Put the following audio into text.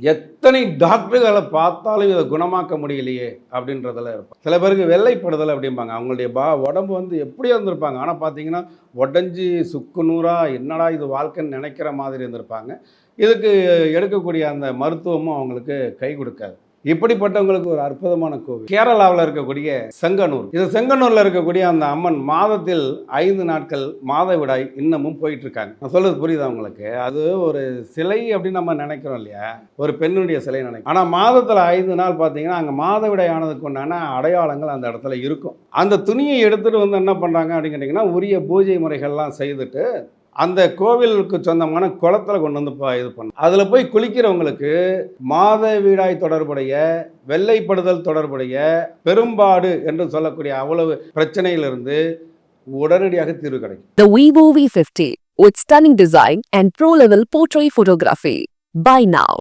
எத்தனை டாக்டர்களை பார்த்தாலும் இதை குணமாக்க முடியலையே அப்படின்றதுல இருப்பாங்க. சில பேருக்கு வெள்ளைப்படுதல் அப்படிம்பாங்க. அவங்களுடைய பா உடம்பு வந்து எப்படி இருந்திருப்பாங்க. ஆனால் பார்த்தீங்கன்னா உடஞ்சி சுக்கு நூறாக என்னடா இது வாழ்க்கைன்னு நினைக்கிற மாதிரி இருந்திருப்பாங்க. இதுக்கு எடுக்கக்கூடிய அந்த மருத்துவமும் அவங்களுக்கு கை கொடுக்காது. இப்படிப்பட்டவங்களுக்கு ஒரு அற்புதமான கோவில். கேரளாவில் இருக்கக்கூடிய செங்கனூர். இது செங்கனூரில் இருக்கக்கூடிய அந்த அம்மன் மாதத்தில் ஐந்து நாட்கள் மாதவிடாய் இன்னமும் போயிட்டு இருக்காங்க நான் சொல்றது புரியுதா உங்களுக்கு? அது ஒரு சிலை அப்படின்னு நம்ம நினைக்கிறோம் இல்லையா? ஒரு பெண்ணுடைய சிலை நினைக்கிறோம். ஆனால் மாதத்தில் ஐந்து நாள் பார்த்தீங்கன்னா அங்கே மாதவிடாய் ஆனதுக்கு உண்டான அடையாளங்கள் அந்த இடத்துல இருக்கும். அந்த துணியை எடுத்துகிட்டு வந்து என்ன பண்ணுறாங்க அப்படின்னு கேட்டிங்கன்னா உரிய பூஜை முறைகள்லாம் செய்துட்டு அந்த கோவிலுக்கு சொந்தமான குளத்துல கொண்டு வந்து இது பண்ண அதில் போய் குளிக்கிறவங்களுக்கு மாதவிடாய் தொடர்புடைய வெள்ளைப்படுதல் தொடர்புடைய பெரும்பாடு என்று சொல்லக்கூடிய அவ்வளவு பிரச்சனையிலிருந்து உடனடியாக தீர்வு கிடைக்கும் The Vivo V50 with stunning design and pro-level portrait photography. Buy now.